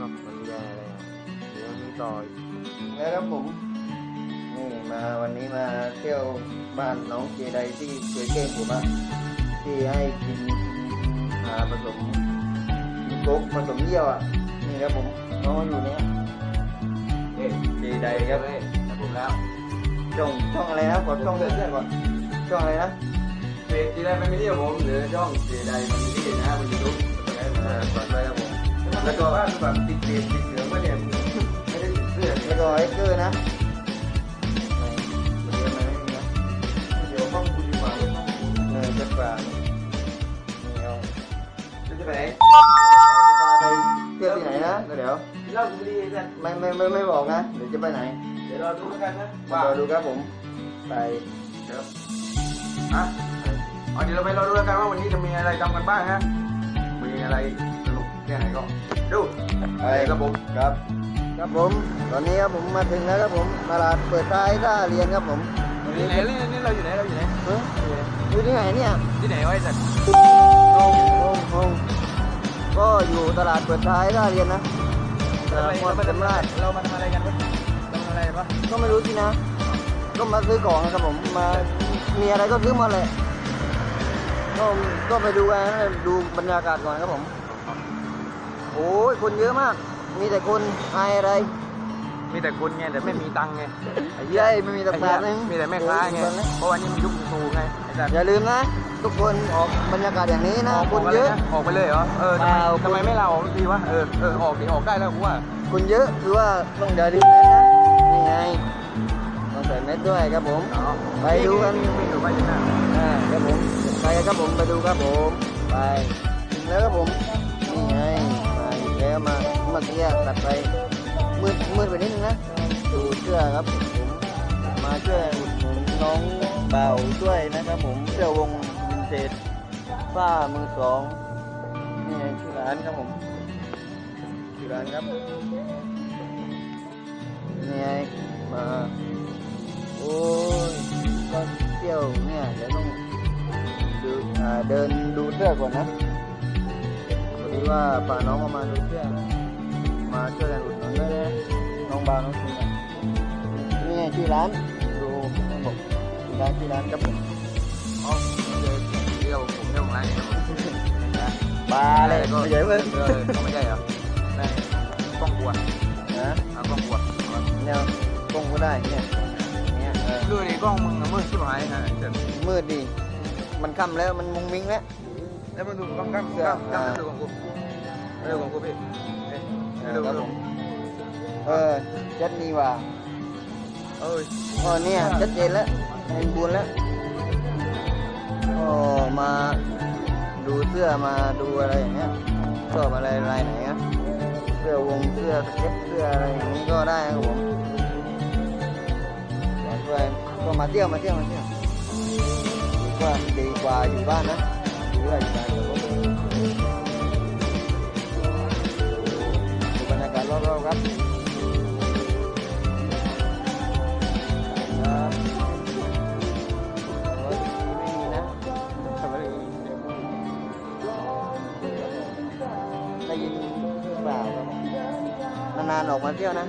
ซอยแล้วครับผมนี่มาวันนี้มาเที่ยวบ้านน้องเจไดที่เคยเก้งผมอะที่ให้กินอ่าผสมกินโก๊กผสมเยี่ยวอะนี่ครับผมน้องอยู่เนี้ยเอ๊ะเจไดครับแต่ผมแล้วช่องช่องอะไรนะขอช่องเพื่อนๆก่อนช่องอะไรนะเพจที่ได้ไม่เที่ยวผมหรือช่องเจไดมันมีที่นะบนยูทูบอ่าฝากไว้ครับผม แล้วก็ว่าแบบติดเตียติดเหลืองว่าเนี่ยไม่ได้ติดเสื้อแล้วก็ไอ้เกอร์นะไหนเดี๋ยวมันไม่มีนะเดี๋ยวต้องคุณดีกว่าเลยต้องคุณเออจะฝากนี่เอาจะไปไหนจะพาไปเที่ยวที่ไหนนะเดี๋ยวเล่าดูดีกันไม่ไม่ไม่ไม่บอกนะเดี๋ยวจะไปไหน เดี๋ยวรอดูแล้วกันนะมาว่ารอดูครับผมไปเดี๋ยวอะเอาเดี๋ยวเราไปรอดูแล้วกันว่าวันนี้จะมีอะไรทำกันบ้างฮะมีอะไร สนุกแค่ไหนก็ดูไปไปครับผมครับ ครับผม ตอนนี้ครับผมมาถึงแล้วครับผมตลาดเปิดท้ายท่าเรียนครับผมวันอยู่นี้ไหนนี่เราอยู่ไหนเราอยู่ไหนเฮ้ยอยู่ที่ไหนเนี่ยที่ไหนวะไอ้สัตว์ห้องห้องห้องก็อยู่ตลาดเปิดท้ายท่าเรียนนะตเราลาดไปมอเราดไปจำราชเรามาทำอะไรกันวะทำอะไรวะก็ไม่รู้สินะ ก็มาซื้อของนะครับผมมามีอะไรก็ซื้อหมาเลยก็ก็ไปดูกันนะดูบรรยากาศก่อนครับผม โอ้ยคนเยอะมาก มีแต่คนอายอะไร มีแต่คนไงแต่ไม่มีตังค์ไงใช่ไม่มีตะไอ้แกรเหี้ยนึงมีแต่แม่ค้าไง โอ้ยคนนะเพราะวันนี้มันยุคครูไงไอ้สัตว์อย่าลืมนะ ทุกคนออกบรรยากาศอย่างนี้นะออกคนเยอะ ออกไปเลยเหรอ เออทำไมเปล่า ทำไมไม่เราออกทีวะ เออ เออ ออกดิออกได้แล้วกูว่า คนเยอะคือว่าต้องอย่าลืมนะนี่ไงต้องใส่เม็ดด้วยครับผมไปดูกัน ไม่ดูไปถึงหน้าอ่าครับผมไปกันครับผมไปดูครับผม ไปถึงแล้วครับผมนี่ไงมาอี กแล้วมาเมื่อกี้ตัดไปมืดมืดไปนิดนึงนะดูเสื้อครับผมมาช่วยอุดหนุนน้องเบาด้วยนะครับผมเสื้อวงวินเทจฝ้ามือสองนี่ไงชื่อร้านครับผมชื่อร้านครับนี่ไงมาโอ้ยก็เที่ยวเนี่ยเดี๋ยวต้องดูอ่าเดินดูเสื้อก่อนนะ ว่าป่าน้องมามาดูเสื้อมาช่วยกันอุดหนุนด้วยนะน้องบาวน้องชิงอะนี่ไงที่ร้านดูน้องบอกที่ร้านที่ร้านครับผมอ๋อเดี๋ยวเดี๋ยวผมเจ้าของร้านเนี่ยผมนะปลาเลยก็ไม่ใช่เพื่อนเออไม่ใช่เหรอแม่กล้องกลัวนะเอากล้องกลัวเนี่ยกล้องก็ได้เนี่ยเนี่ยเออดูดิกล้องมึงอะมืดชิบหายนะเดี๋ยวมืดดีมันค่ำแล้วมันมุงมิ้งแล้วแล้วมึงดูกล้องกล้องกล้องกล้องดูของกู ดูของกูพี่เอ้ยดูครับดูผมเออชัดนี่ว่าเอ้ยอ๋อเนี่ยชัดเจนแล้วเห็นบุญแล้วก็มาดูเสื้อมาดูอะไรอย่างเงี้ยชอบอะไรลายไหนอะเสื้อวงเสื้อสเก็ตเสื้ออะไรอย่างนี้ก็ได้ครับผมอยากด้วยก็มาเที่ยวมาเที่ยวมาเที่ยวดีกว่าดีกว่าอยู่บ้านนะดีกว่าอยู่บ้าน ครับครับรถไม่มีนะขับรถดีเดี๋ยวพูดได้ยินเปล่าครับผมนานๆออกมาเที่ยวนะ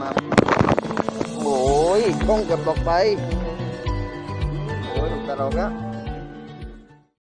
มาโอ้ยกล้องเกือบตกไปโอ้ยหลุดตลกแล้ว